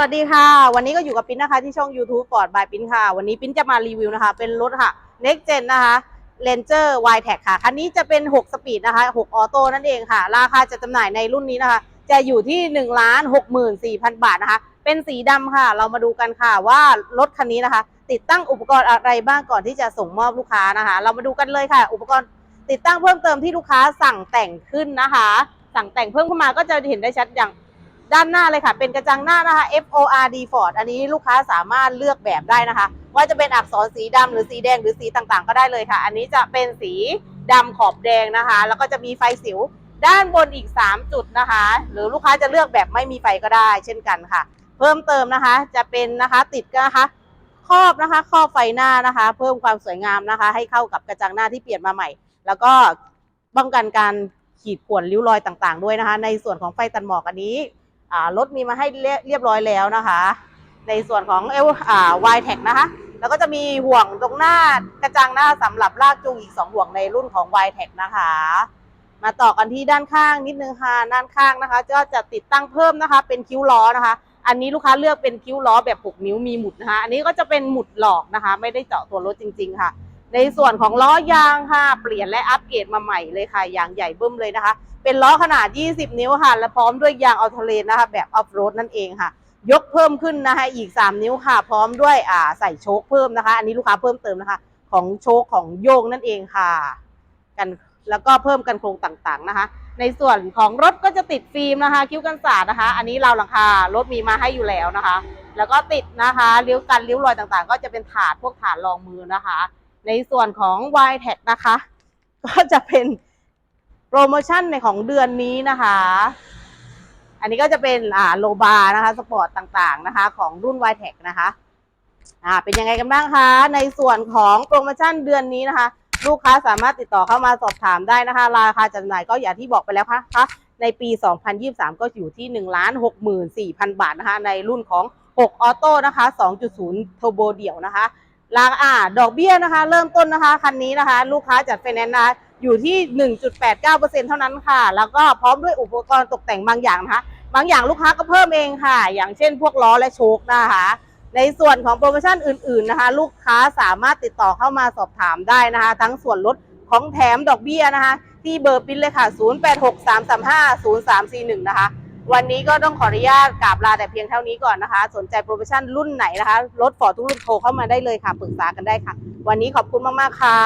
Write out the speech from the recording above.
วัสดีค่ะ วันนี้ก็อยู่กับปิ้นนะคะที่ช่อง YouTube ฟอร์ดบายปิ้นค่ะ วันนี้ปิ้นจะมารีวิวนะคะ เป็นรถค่ะ Next Gen นะคะ Ranger y t e c ค่ะ คันนี้จะเป็น 6 สปีดนะคะ 6 ออโต้นั่นเองค่ะ ราคาจะจำหน่ายในรุ่นนี้นะคะ จะอยู่ที่1นึ่งล้านหกหมื่นสี่พันบาทนะคะ เป็นสีดำค่ะ เรามาดูกันค่ะว่ารถคันนี้นะคะ ติดตั้งอุปกรณ์อะไรบ้างก่อนที่จะส่งมอบลูกค้านะคะ เรามาดูกันเลยค่ะ อุปกรณ์ติดตั้งเพิ่มเติมที่ลูกค้าสั่งแต่งขึ้นนะคะ สั่งแต่งเพิ่มขึ้นมาก็จะเห็นได้ชัดอย่าง ด้านหน้าเลยค่ะ เป็นกระจังหน้านะคะ F O R D Ford อันนี้ลูกค้าสามารถเลือกแบบได้นะคะ ว่าจะเป็นอักษรสีดำหรือสีแดงหรือสีต่างๆ ก็ได้เลยค่ะ อันนี้จะเป็นสีดำขอบแดงนะคะ แล้วก็จะมีไฟสิวด้านบนอีก 3 จุดนะคะ หรือลูกค้าจะเลือกแบบไม่มีไฟก็ได้ เช่นกันค่ะ เพิ่มเติมนะคะ จะเป็นนะคะติดก็นะคะครอบนะคะครอบไฟหน้านะคะ เพิ่มความสวยงามนะคะ ให้เข้ากับกระจังหน้าที่เปลี่ยนมาใหม่ แล้วก็ป้องกันการขีดข่วนริ้วรอยต่างๆ ด้วยนะคะ ในส่วนของไฟตัดหมอกอันนี้ รถมีมาให้เรียบร้อยแล้วนะคะ ในส่วนของเอลวายแท็กนะคะ แล้วก็จะมีห่วงตรงหน้ากระจังหน้าสำหรับลากจูงอีก 2 ห่วงในรุ่นของ y t e c นะคะ มาต่อกันที่ด้านข้างนิดนึงค่ะด้านข้างนะคะก็จะติดตั้งเพิ่มนะคะ เป็นคิ้วล้อนะคะ อันนี้ลูกค้าเลือกเป็นคิ้วล้อแบบ 6 นิ้วมีหมุดนะคะ อันนี้ก็จะเป็นหมุดหลอกนะคะ ไม่ได้เจาะตัวรถจริง ๆ ค่ะ ในส่วนของล้อยางค่ะ เปลี่ยนและอัปเกรดมาใหม่เลยค่ะยางใหญ่เบิ้มเลยนะคะ เป็นล้อขนาด 20 นิ้วค่ะ และพร้อมด้วยยางอัลเทเลนนะคะ แบบออฟโรดนั่นเองค่ะ ยกเพิ่มขึ้นนะคะอีก 3 นิ้วค่ะ พร้อมด้วยอ่าใส่โชคเพิ่มนะคะ อันนี้ลูกค้าเพิ่มเติมนะคะ ของโชคของโยงนั่นเองค่ะกันแล้วก็เพิ่มกันโครงต่างๆนะคะ ในส่วนของรถก็จะติดฟิล์มนะคะ คิ้วกันสาดนะคะ อันนี้เราหลังคารถมีมาให้อยู่แล้วนะคะ แล้วก็ติดนะคะริ้วกันริ้วรอยต่างๆ ก็จะเป็นถาดพวกถาดรองมือนะคะ ในส่วนของ y t e c นะคะ ก็จะเป็นโปรโมชั่นในของเดือนนี้นะคะ อันนี้ก็จะเป็นอ่าโลบานะคะสปอร์ตต่างๆนะคะ ของรุ่น y t e c นะคะอ่าเป็นยังไงกันบ้างคะในส่วนของโปรโมชั่นเดือนนี้นะคะ ลูกค้าสามารถติดต่อเข้ามาสอบถามได้นะคะ ราคาจำหน่ายก็อย่างที่บอกไปแล้วค่ะในปี 2023 ก็อยู่ที่ 1 6 4 0 0 0 บาทนะคะ ในรุ่นของ 6 ออโต้นะคะ 2.0 เทอร์โบเดี่ยวนะคะ ราคาดอกเบี้ยนะคะ เริ่มต้นนะคะคันนี้นะคะ ลูกค้าจัดไฟแนนซ์นะคะอยู่ที่ 1.89%เท่านั้นค่ะ แล้วก็พร้อมด้วยอุปกรณ์ตกแต่งบางอย่างนะคะ บางอย่างลูกค้าก็เพิ่มเองค่ะ อย่างเช่น พวกล้อและโชคนะคะ ในส่วนของโปรโมชั่นอื่น ๆนะคะ ลูกค้าสามารถติดต่อเข้ามาสอบถามได้นะคะ ทั้งส่วนลดของแถมดอกเบี้ยนะคะ ที่เบอร์ปิ้นเลยค่ะ 0863350341 นะคะ วันนี้ก็ต้องขออนุญาตกราบลาแต่เพียงเท่านี้ก่อนนะคะ สนใจโปรโมชั่นรุ่นไหนนะคะรถฟอร์ดทุกรุ่นโทรเข้ามาได้เลยค่ะปรึกษากันได้ค่ะ วันนี้ขอบคุณมาก ๆ ค่ะ